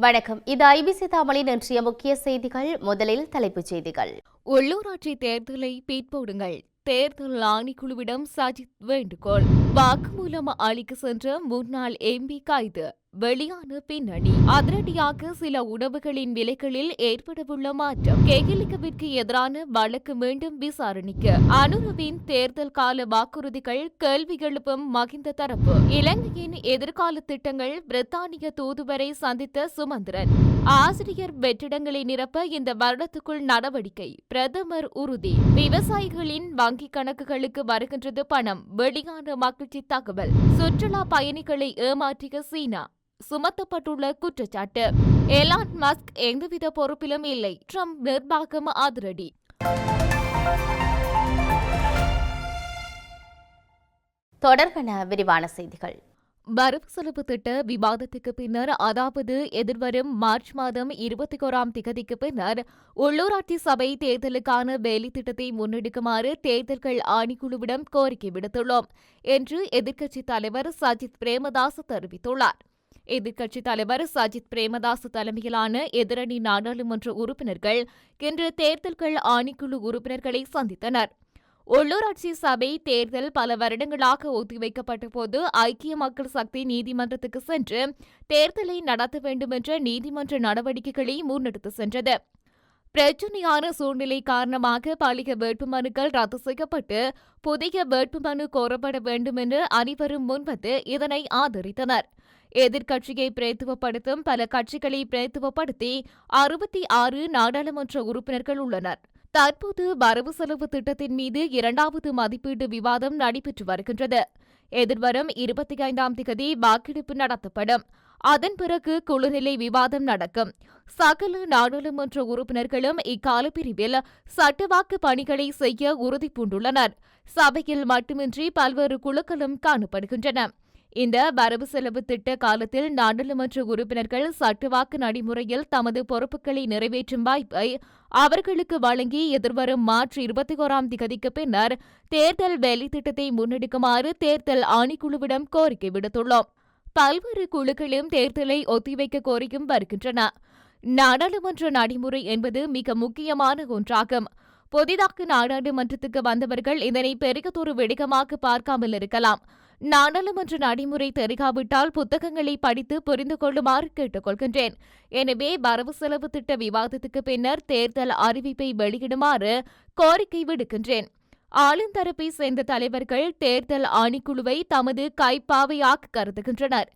வணக்கம். இது ஐபிசி தமிழின் இன்றைய முக்கிய செய்திகள். முதலில் தலைப்புச் செய்திகள். உள்ளூராட்சி தேர்தலை பீட்போடுங்கள் தேர்தல் ஆணைக்குழுவிடம் சஜித் வேண்டுகோள். வாக்குமூலம் அளிக்க சென்ற முன்னாள் எம்பி கைது. வெளியான பின்னணி. அதிரடியாக சில உணவுகளின் விலைகளில் ஏற்படவுள்ள மாற்றம் கெகிலிக்கவிற்கு எதிரான வழக்கு மீண்டும் விசாரணைக்கு. அனுரவின் தேர்தல் கால வாக்குறுதிகள் கேள்வி எழுப்பும் மகிந்த தரப்பு. இலங்கையின் எதிர்கால திட்டங்கள் பிரித்தானிய தூதுவரை சந்தித்த சுமந்திரன். ஆசிரியர் வெற்றிடங்களை நிரப்ப இந்த வருடத்துக்குள் நடவடிக்கை பிரதமர் உறுதி. விவசாயிகளின் வங்கிக் கணக்குகளுக்கு வருகின்றது பணம். வெளியான மகிழ்ச்சி தகவல். சுற்றுலா பயணிகளை ஏமாற்றிய சீனா. சுமத்தப்பட்டுள்ள குற்றச்சாட்டு. எலான் மஸ்க் எந்தவித பொறுப்பிலும் இல்லை. ட்ரம்ப் நிர்வாகம் அதிரடி. தொடர்பென விரிவான செய்திகள். வரவு செலவு திட்ட விவாதத்துக்கு பின்னர் அதாவது எதிர்வரும் மார்ச் மாதம் இருபத்தி ஓராம் திகதிக்கு பின்னர் உள்ளூராட்சி சபை தேர்தலுக்கான வேலை திட்டத்தை முன்னெடுக்குமாறு தேர்தல்கள் ஆணைக்குழுவிடம் கோரிக்கை விடுத்துள்ளோம் என்று எதிர்க்கட்சித் தலைவர் சஜித் பிரேமதாஸ் தெரிவித்துள்ளார். எதிர்க்கட்சித் தலைவர் சஜித் பிரேமதாஸ் தலைமையிலான எதிரணி நாடாளுமன்ற உறுப்பினர்கள் இன்று தேர்தல்கள் ஆணைக்குழு உறுப்பினர்களை சந்தித்தனர். உள்ளூராட்சி சபை தேர்தல் பல வருடங்களாக ஒத்திவைக்கப்பட்ட போது ஐக்கிய மக்கள் சக்தி நீதிமன்றத்துக்கு சென்று தேர்தலை நடத்த வேண்டுமென்ற நீதிமன்ற நடவடிக்கைகளை முன்னெடுத்து சென்றது. பிரச்சினையான சூழ்நிலை காரணமாக பழைய வேட்புமனுக்கள் ரத்து செய்யப்பட்டு புதிய வேட்புமனு கோரப்பட வேண்டும் என்று அனைவரும் முன்வந்து இதனை ஆதரித்தனர். எதிர்க்கட்சியை பிரேத்துவப்படுத்தும் பல கட்சிகளை பிரேத்துவப்படுத்தி அறுபத்தி ஆறு நாடாளுமன்ற உறுப்பினர்கள் உள்ளனர். தற்போது வரவு செலவு திட்டத்தின் மீது இரண்டாவது மதிப்பீட்டு விவாதம் நடைபெற்று வருகின்றது. எதிர்வரும் இருபத்தி ஐந்தாம் திகதி வாக்கெடுப்பு நடத்தப்படும். அதன் பிறகு குழுநிலை விவாதம் நடக்கும். சகல நாடாளுமன்ற உறுப்பினர்களும் இக்கால பிரிவில் சட்டவாக்கு பணிகளை செய்ய உறுதி பூண்டுள்ளனர் சபையில் மட்டுமின்றி பல்வேறு குழுக்களும் காணப்படுகின்றன. இந்த வரவு செலவு திட்ட காலத்தில் நாடாளுமன்ற உறுப்பினர்கள் சட்டவாக்கு நடைமுறையில் தமது பொறுப்புகளை நிறைவேற்றும் வாய்ப்பை அவர்களுக்கு வழங்கி எதிர்வரும் மார்ச் இருபத்தி ஓராம் திகதிக்கு பின்னர் தேர்தல் வேலை திட்டத்தை முன்னெடுக்குமாறு தேர்தல் ஆணைக்குழுவிடம் கோரிக்கை விடுத்துள்ளோம். பல்வேறு குழுக்களும் தேர்தலை ஒத்திவைக்க கோரியும் வருகின்றன. நாடாளுமன்ற நடைமுறை என்பது மிக முக்கியமான ஒன்றாகும். புதிதாக நாடாளுமன்றத்துக்கு வந்தவர்கள் இதனை பெருகத்தொரு வெடிக்கமாக பார்க்காமல் இருக்கலாம். நாடாளுமன்ற நடைமுறை தெரிகாவிட்டால் புத்தகங்களை படித்து புரிந்து கொள்ளுமாறு கேட்டுக்கொள்கின்றேன். எனவே வரவு செலவு திட்ட விவாதத்துக்கு பின்னர் தேர்தல் அறிவிப்பை வெளியிடுமாறு கோரிக்கை விடுக்கின்றேன். ஆளுந்தரப்பை சேர்ந்த தலைவர்கள் தேர்தல் ஆணைக்குழுவை தமது கைப்பாவையாக கருதுகின்றனர்.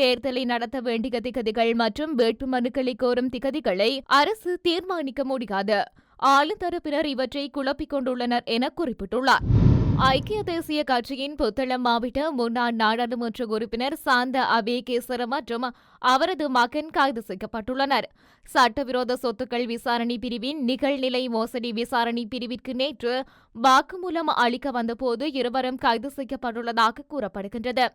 தேர்தலை நடத்த வேண்டிய திகதிகள் மற்றும் வேட்புமனுக்களை கோரும் திகதிகளை அரசு தீர்மானிக்க முடியாது. ஆளுந்தரப்பினர் இவற்றை குழப்பிக் கொண்டுள்ளனர் என குறிப்பிட்டுள்ளார். ஐக்கிய தேசிய கட்சியின் புத்தளம் மாவட்ட முன்னாள் நாடாளுமன்ற உறுப்பினர் சாந்த அபேகேசர மற்றும் அவரது மகன் கைது செய்யப்பட்டுள்ளனர். சட்டவிரோத சொத்துக்கள் விசாரணை பிரிவின் நிகழ்நிலை மோசடி விசாரணை பிரிவிற்கு நேற்று வாக்குமூலம் அளிக்க வந்தபோது இருவரும் கைது செய்யப்பட்டுள்ளதாக கூறப்படுகின்றது.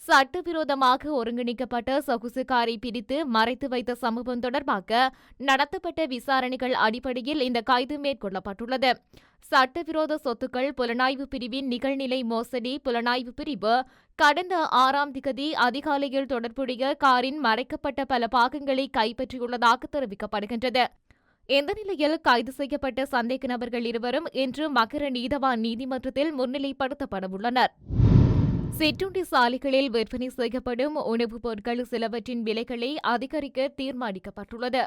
சட்டவிரோதமாக ஒருங்கிணைக்கப்பட்ட சொகுசுக்காரை பிரித்து மறைத்து வைத்த சம்பவம் தொடர்பாக நடத்தப்பட்ட விசாரணைகள் அடிப்படையில் இந்த கைது மேற்கொள்ளப்பட்டுள்ளது. சட்டவிரோத சொத்துக்கள் புலனாய்வு பிரிவின் நிகழ்நிலை மோசடி புலனாய்வு பிரிவு கடந்த ஆறாம் திகதி அதிகாலையில் தொடர்புடைய காரின் மறைக்கப்பட்ட பல பாகங்களை கைப்பற்றியுள்ளதாக தெரிவிக்கப்படுகின்றது. இந்த நிலையில் கைது செய்யப்பட்ட சந்தேக நபர்கள் இருவரும் இன்று மகர நீதவான் நீதிமன்றத்தில் முன்னிலைப்படுத்தப்படவுள்ளனர். சிற்றுண்டி சாலைகளில் விற்பனை செய்யப்படும் உணவுப் பொருட்கள் சிலவற்றின் விலைகளை அதிகரிக்க தீர்மானிக்கப்பட்டுள்ளது.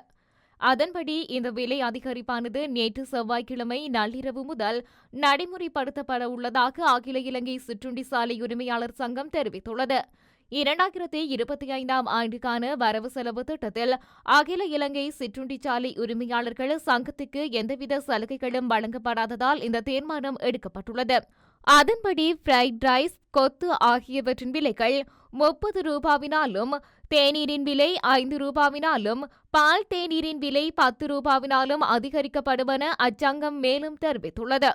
அதன்படி இந்த விலை அதிகரிப்பானது நேற்று செவ்வாய்க்கிழமை நள்ளிரவு முதல் நடைமுறைப்படுத்தப்பட உள்ளதாக அகில இலங்கை சிற்றுண்டி சாலை உரிமையாளர் சங்கம் தெரிவித்துள்ளது. இரண்டாயிரத்தி இருபத்தி ஐந்தாம் ஆண்டுக்கான வரவு செலவு திட்டத்தில் அகில இலங்கை சிற்றுண்டிச்சாலை உரிமையாளர்கள் சங்கத்துக்கு எந்தவித சலுகைகளும் வழங்கப்படாததால் இந்த தீர்மானம் எடுக்கப்பட்டுள்ளது. அதன்படி ஃப்ரைட் ரைஸ் கொத்து ஆகியவற்றின் விலைகள் முப்பது ரூபாவினாலும் தேநீரின் விலை ஐந்து ரூபாவினாலும் பால் தேநீரின் விலை பத்து ரூபாவினாலும் அதிகரிக்கப்படுவன அச்சங்கம் மேலும் தெரிவித்துள்ளது.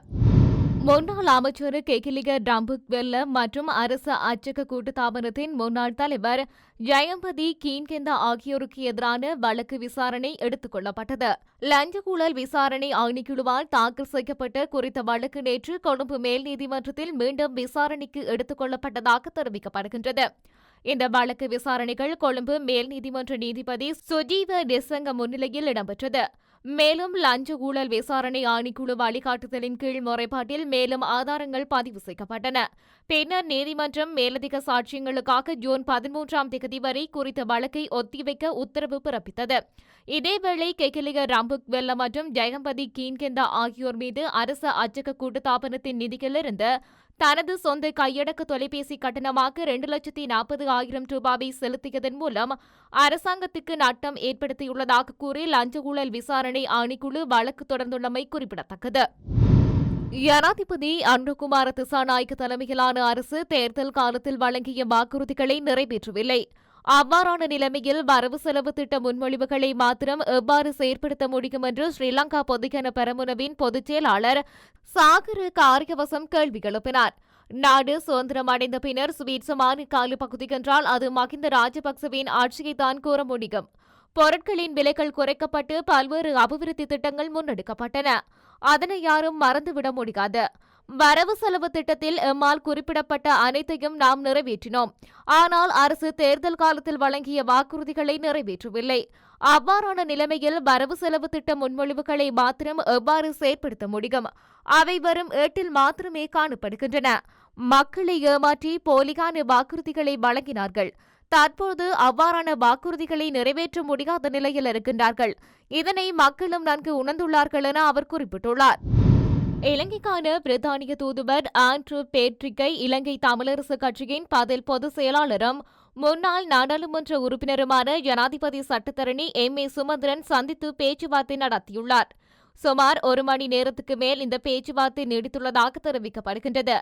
முன்னாள் அமைச்சர் கெகிலிக டம்புக் வெல்ல மற்றும் அரசு அச்சக கூட்டுத்தாபனத்தின் முன்னாள் தலைவர் ஜெயம்பதி கீன்கெந்த ஆகியோருக்கு எதிரான வழக்கு விசாரணை எடுத்துக் கொள்ளப்பட்டது லஞ்ச ஊழல் விசாரணை ஆணைக்குழுவால் தாக்கல் செய்யப்பட்ட குறித்த வழக்கு நேற்று கொழும்பு மேல் நீதிமன்றத்தில் மீண்டும் விசாரணைக்கு எடுத்துக் கொள்ளப்பட்டதாக தெரிவிக்கப்படுகின்றது. இந்த வழக்கு விசாரணைகள் கொழும்பு மேல் நீதிமன்ற நீதிபதி சுஜீவ நிசங்க முன்னிலையில் இடம்பெற்றது. மேலும் லஞ்ச ஊழல் விசாரணை ஆணைக்குழு வழிகாட்டுதலின் கீழ் முறைப்பாட்டில் மேலும் ஆதாரங்கள் பதிவு செய்யப்பட்டன. பின்னர் நீதிமன்றம் மேலதிக சாட்சியங்களுக்காக ஜூன் பதிமூன்றாம் தேதி வரை குறித்த வழக்கை ஒத்திவைக்க உத்தரவு பிறப்பித்தது. இதேவேளை கெகிலிய ரம்புக் வெல்ல மற்றும் ஜெயம்பதி கீன்கெந்தா ஆகியோர் மீது அரசு அச்சக கூட்டுத்தாபனத்தின் நிதியிலிருந்து தனது சொந்த கையடக்க தொலைபேசி கட்டணமாக இரண்டு லட்சத்தி நாற்பது ஆயிரம் ரூபாவை செலுத்தியதன் மூலம் அரசாங்கத்துக்கு நட்டம் ஏற்படுத்தியுள்ளதாக கூறி லஞ்ச ஊழல் விசாரணை ஆணைக்குழு வழக்கு தொடர்ந்துள்ளமை குறிப்பிடத்தக்கது. ஜனாதிபதி அன்ருகுமார திசாநாயக்க தலைமையிலான அரசு தேர்தல் காலத்தில் வழங்கிய வாக்குறுதிகளை நிறைவேற்றவில்லை. அவ்வாறான நிலைமையில் வரவு செலவு திட்ட முன்மொழிவுகளை மாத்திரம் எவ்வாறு செயற்படுத்த முடியும் என்று ஸ்ரீலங்கா பொதுஜன பெரமுனவின் பொதுச் செயலாளர் சாகர காரியவசம் கேள்வி எழுப்பினார். நாடு சுதந்திரம் அடைந்த பின்னர் சுவீட்சமான காலு பகுதி என்றால் அது மகிந்த ராஜபக்சவின் ஆட்சியைத்தான் கூற முடியும். பொருட்களின் விலைகள் குறைக்கப்பட்டு பல்வேறு அபிவிருத்தி திட்டங்கள் முன்னெடுக்கப்பட்டன. அதனை யாரும் மறந்துவிட முடியாது. வரவு செலவு திட்டத்தில் எம்மால் குறிப்பிடப்பட்ட அனைத்தையும் நாம் நிறைவேற்றினோம். ஆனால் அரசு தேர்தல் காலத்தில் வழங்கிய வாக்குறுதிகளை நிறைவேற்றவில்லை. அவ்வாறான நிலைமையில் வரவு செலவு திட்ட முன்மொழிவுகளை மாத்திரம் எவ்வாறு செயற்படுத்த முடியும்? அவை வரும் ஏட்டில் மாத்திரமே காணப்படுகின்றன. மக்களை ஏமாற்றி போலியான வாக்குறுதிகளை வழங்கினார்கள். தற்போது அவ்வாறான வாக்குறுதிகளை நிறைவேற்ற முடியாத நிலையில் இருக்கின்றார்கள். இதனை மக்களும் நன்கு உணர்ந்துள்ளார்கள் என அவர் குறிப்பிட்டுள்ளார். இலங்கைக்கான பிரித்தானிய தூதுவர் ஆண்ட்ரூ பேட்ரிக்கை இலங்கை தமிழரசு கட்சியின் பதில் பொதுச் செயலாளரும் முன்னாள் நாடாளுமன்ற உறுப்பினருமான ஜனாதிபதி சட்டத்தரணி எம். ஏ. சுமந்திரன் சந்தித்து பேச்சுவார்த்தை நடத்தியுள்ளார். சுமார் ஒரு மணி நேரத்துக்கு மேல் இந்த பேச்சுவார்த்தை நீடித்துள்ளதாக தெரிவிக்கப்படுகின்றது.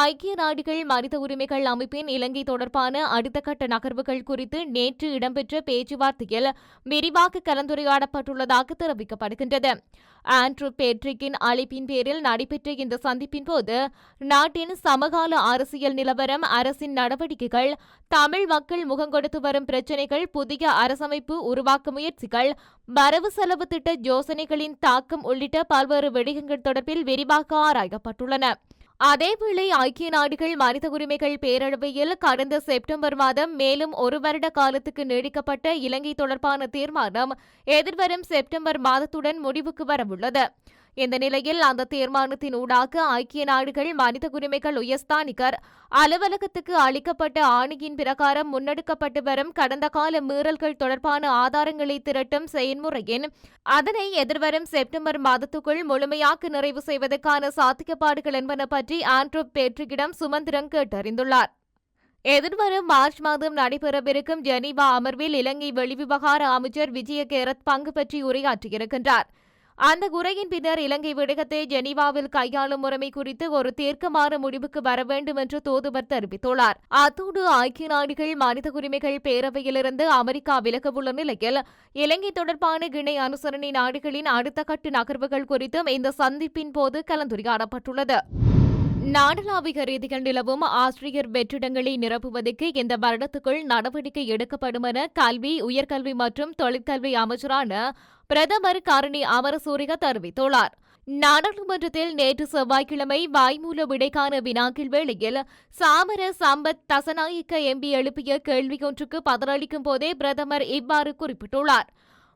ஐக்கிய நாடுகள் மனித உரிமைகள் அமைப்பின் இலங்கை தொடர்பான அடுத்த கட்ட நகர்வுகள் குறித்து நேற்று இடம்பெற்ற பேச்சுவார்த்தையில் விரிவாக கலந்துரையாடப்பட்டுள்ளதாக தெரிவிக்கப்படுகின்றது. ஆண்ட்ரூ பேட்ரிக்கின் அழைப்பின் பேரில் நடைபெற்ற இந்த சந்திப்பின் போது நாட்டின் சமகால அரசியல் நிலவரம் அரசின் நடவடிக்கைகள் தமிழ் மக்கள் முகங்கொடுத்து வரும் பிரச்சினைகள் புதிய அரசமைப்பு உருவாக்க முயற்சிகள் வரவு செலவு திட்ட யோசனைகளின் தாக்கம் உள்ளிட்ட பல்வேறு விடயங்கள் தொடர்பில் விரிவாக ஆராயப்பட்டுள்ளன. அதேவேளை ஐக்கிய நாடுகள் மனித உரிமைகள் பேரவையில் கடந்த செப்டம்பர் மாதம் மேலும் ஒரு வருட காலத்துக்கு நீடிக்கப்பட்ட இலங்கை தொடர்பான தீர்மானம் எதிர்வரும் செப்டம்பர் மாதத்துடன் முடிவுக்கு வரவுள்ளது. இந்த நிலையில் அந்த தீர்மானத்தின் ஊடாக ஐக்கிய நாடுகள் மனித உரிமைகள் உயர்ஸ்தானிகர் அலுவலகத்துக்கு அளிக்கப்பட்ட ஆணையின் பிரகாரம் முன்னெடுக்கப்பட்டு வரும் கடந்த கால மீறல்கள் தொடர்பான ஆதாரங்களை திரட்டும் செயல்முறையின் அதனை எதிர்வரும் செப்டம்பர் மாதத்துக்குள் முழுமையாக நிறைவு செய்வதற்கான சாத்தியப்பாடுகள் என்பன பற்றி ஆண்ட்ரூ பேட்ரிக்கிடம் சுமந்திரன் கேட்டறிந்துள்ளார். எதிர்வரும் மார்ச் மாதம் நடைபெறவிருக்கும் ஜெனீவா அமர்வில் இலங்கை வெளிவிவகார அமைச்சர் விஜய கேரத் பங்கு பற்றி உரையாற்றியிருக்கின்றார். அந்த உரையின் பின்னர் இலங்கை விடயத்தை ஜெனீவாவில் கையாளும் முறைமை குறித்து ஒரு தீர்க்கமான முடிவுக்கு வர வேண்டும் என்று தூதுவர் தெரிவித்துள்ளார். அத்தோடு ஐக்கிய நாடுகள் மனித உரிமைகள் பேரவையிலிருந்து அமெரிக்கா விலகவுள்ள நிலையில் இலங்கை தொடர்பான இணை அனுசரணை நாடுகளின் அடுத்த கட்டு நகர்வுகள் குறித்தும் இந்த சந்திப்பின் போது கலந்துரையாடப்பட்டுள்ளது. நாடளாவிக ரீதியில் நிலவும் ஆசிரியர் வெற்றிடங்களை நிரப்புவதற்கு இந்த வருடத்துக்குள் நடவடிக்கை எடுக்கப்படும் என கல்வி உயர்கல்வி மற்றும் தொழிற்கல்வி அமைச்சரான பிரதமர் கருணி அமரசூரிக தெரிவித்துள்ளார். நாடாளுமன்றத்தில் நேற்று செவ்வாய்க்கிழமை வாய்மூல விடைக்கான வினாக்கள் வேளையில் சாமர சம்பத் தசநாயக்க எம்பி எழுப்பிய கேள்வியொன்றுக்கு பதிலளிக்கும் போதே பிரதமர் இவ்வாறு குறிப்பிட்டுள்ளார்.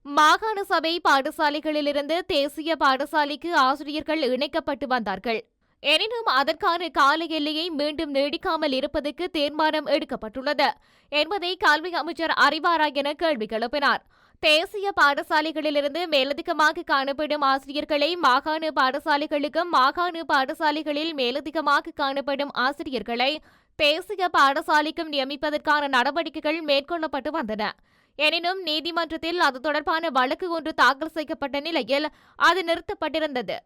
மாகாண சபை பாடசாலைகளிலிருந்து தேசிய பாடசாலைக்கு ஆசிரியர்கள் இணைக்கப்பட்டு வந்தார்கள். எனினும் அதற்கான கால எல்லையை மீண்டும் நீடிக்காமல் இருப்பதற்கு தீர்மானம் எடுக்கப்பட்டுள்ளது என்பதை கல்வி அமைச்சர் அறிவாரா என கேள்வி எழுப்பினார். தேசிய பாடசாலைகளிலிருந்து மேலதிகமாக காணப்படும் ஆசிரியர்களை மாகாண பாடசாலைகளுக்கும் மாகாண பாடசாலைகளில் மேலதிகமாக காணப்படும் ஆசிரியர்களை தேசிய பாடசாலைக்கும் நியமிப்பதற்கான நடவடிக்கைகள் மேற்கொள்ளப்பட்டு வந்தன. எனினும் நீதிமன்றத்தில் அது தொடர்பான வழக்கு ஒன்று தாக்கல் செய்யப்பட்ட நிலையில் அது நிறுத்தப்பட்டிருந்தது.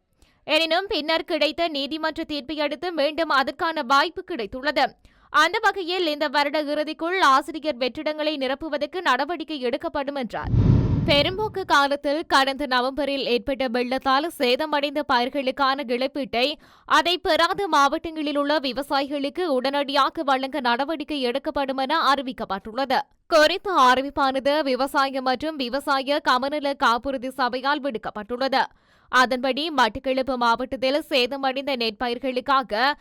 எனினும் பின்னர் கிடைத்த நீதிமன்ற தீர்ப்பை அடுத்து மீண்டும் அதற்கான வாய்ப்பு கிடைத்துள்ளது. அந்த வகையில் இந்த வருட இறுதிக்குள் ஆசிரியர் வெற்றிடங்களை நிரப்புவதற்கு நடவடிக்கை எடுக்கப்படும் என்றார். பெரும்போக்கு காலத்தில் கடந்த நவம்பரில் ஏற்பட்ட வெள்ளத்தால் சேதமடைந்த பயிர்களுக்கான இழப்பீட்டை அதை பெறாத மாவட்டங்களில் உள்ள விவசாயிகளுக்கு உடனடியாக வழங்க நடவடிக்கை எடுக்கப்படும் என அறிவிக்கப்பட்டுள்ளது. குறித்த அறிவிப்பானது விவசாய மற்றும் விவசாய கமநல காப்புறுதி சபையால் விடுக்கப்பட்டுள்ளது. அதன்படி மட்டக்களப்பு மாவட்டத்தில் சேதமடைந்த நெற்பயிர்களுக்காக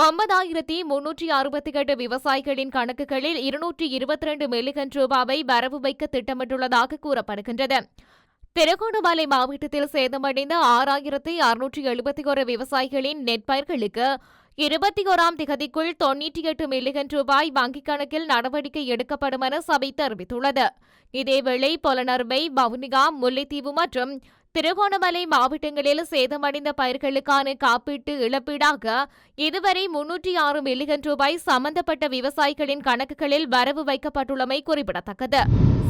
ஒன்பதாயிரத்தி முன்னூற்றி அறுபத்தி எட்டு விவசாயிகளின் கணக்குகளில் இருநூற்றி இருபத்தி ரெண்டு மில்லியன் ரூபாவை வரவு வைக்க திட்டமிட்டுள்ளதாக கூறப்படுகின்றது. திருகோணமலை மாவட்டத்தில் சேதமடைந்த ஆறாயிரத்தி அறுநூற்றி எழுபத்தி ஒரு விவசாயிகளின் நெற்பயிர்களுக்கு இருபத்தி ஓராம் திகதிக்குள் தொன்னூற்றி எட்டு மில்லியன் ரூபாய் வங்கிக் கணக்கில் நடவடிக்கை எடுக்கப்படும் என சபை தெரிவித்துள்ளது. இதேவேளை பொலனறுவை வவுனிகா முல்லைத்தீவு மற்றும் திருகோணமலை மாவட்டங்களில் சேதமடைந்த பயிர்களுக்கான காப்பீட்டு இழப்பீடாக இதுவரை முன்னூற்றி ஆறு மில்லியன் ரூபாய் சம்பந்தப்பட்ட விவசாயிகளின் கணக்குகளில் வரவு வைக்கப்பட்டுள்ளமை குறிப்பிடத்தக்கது.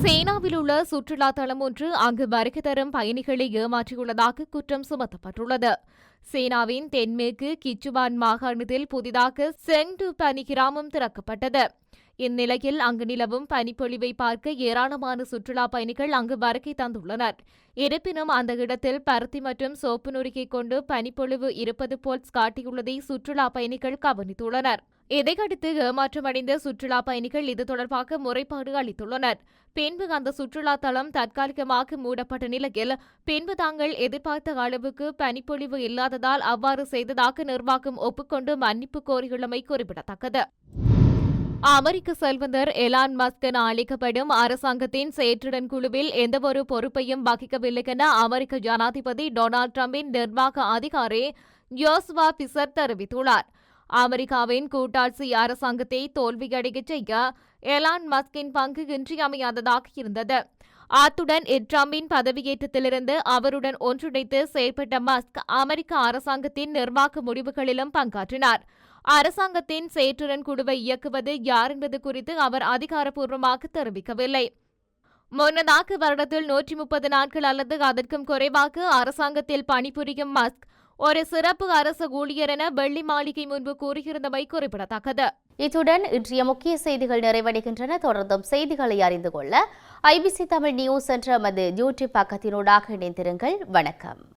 சேனாவில் உள்ள சுற்றுலா தளம் ஒன்று அங்கு வருகை தரும் பயணிகளை ஏமாற்றியுள்ளதாக குற்றம் சுமத்தப்பட்டுள்ளது. சீனாவின் தென்மேற்கு கிச்சுவான் மாகாணத்தில் புதிதாக செங்டு பனி கிராமம் திறக்கப்பட்டது. இந்நிலையில் அங்கு நிலவும் பனிப்பொழிவை பார்க்க ஏராளமான சுற்றுலா பயணிகள் அங்கு வருகை தந்துள்ளனர். இருப்பினும் அந்த இடத்தில் பருத்தி மற்றும் சோப்பு நுறுக்கி கொண்டு பனிப்பொழிவு இருப்பது போல் காட்டியுள்ளதை சுற்றுலா பயணிகள் கவனித்துள்ளனர். இதையடுத்து ஏமாற்றமடைந்த சுற்றுலா பயணிகள் இது தொடர்பாக முறைப்பாடு அளித்துள்ளனர். பின்பு அந்த சுற்றுலா தளம் தற்காலிகமாக மூடப்பட்ட நிலையில் பின்பு தாங்கள் எதிர்பார்த்த அளவுக்கு பனிப்பொழிவு இல்லாததால் அவ்வாறு செய்ததாக நிர்வாகம் ஒப்புக்கொண்டு மன்னிப்பு கோரியுள்ளமை குறிப்பிடத்தக்கது. அமெரிக்க செல்வந்தர் எலான் மஸ்க் என அழைக்கப்படும் அரசாங்கத்தின் செயற்றுடன் குழுவில் எந்தவொரு பொறுப்பையும் வகிக்கவில்லை என அமெரிக்க ஜனாதிபதி டொனால்டு டிரம்பின் நிர்வாக அதிகாரி ஜோஸ்வா பிசர் தெரிவித்துள்ளார். அமெரிக்காவின் கூட்டாட்சி அரசாங்கத்தை தோல்வியடையச் செய்ய எலான் மஸ்கின் பங்கு இன்றியமையாததாக இருந்தது. அத்துடன் ட்ரம்பின் பதவியேற்றத்திலிருந்து அவருடன் ஒன்றிணைத்து செயற்பட்ட மஸ்க் அமெரிக்க அரசாங்கத்தின் நிர்வாக முடிவுகளிலும் பங்காற்றினார். அரசாங்கத்தின் செயற்றுடன் குழுவை இயக்குவது யார் என்பது குறித்து அவர் அதிகாரப்பூர்வமாக தெரிவிக்கவில்லை. முன்னதாக வருடத்தில் நூற்றி முப்பது நாட்கள் அல்லது அதற்கும் குறைவாக அரசாங்கத்தில் பணிபுரியும் மஸ்க் ஒரு சிறப்பு அரசு ஊழியர் என வெள்ளி மாளிகை முன்பு கூறியிருந்தமை குறிப்பிடத்தக்கது. இத்துடன் இன்றைய முக்கிய செய்திகள் நிறைவடைகின்றன. தொடர்ந்தும் செய்திகளை அறிந்து கொள்ள ஐபிசி தமிழ் நியூஸ் என்ற மது யூடியூப் பக்கத்தினூடாக இணைந்திருங்கள். வணக்கம்.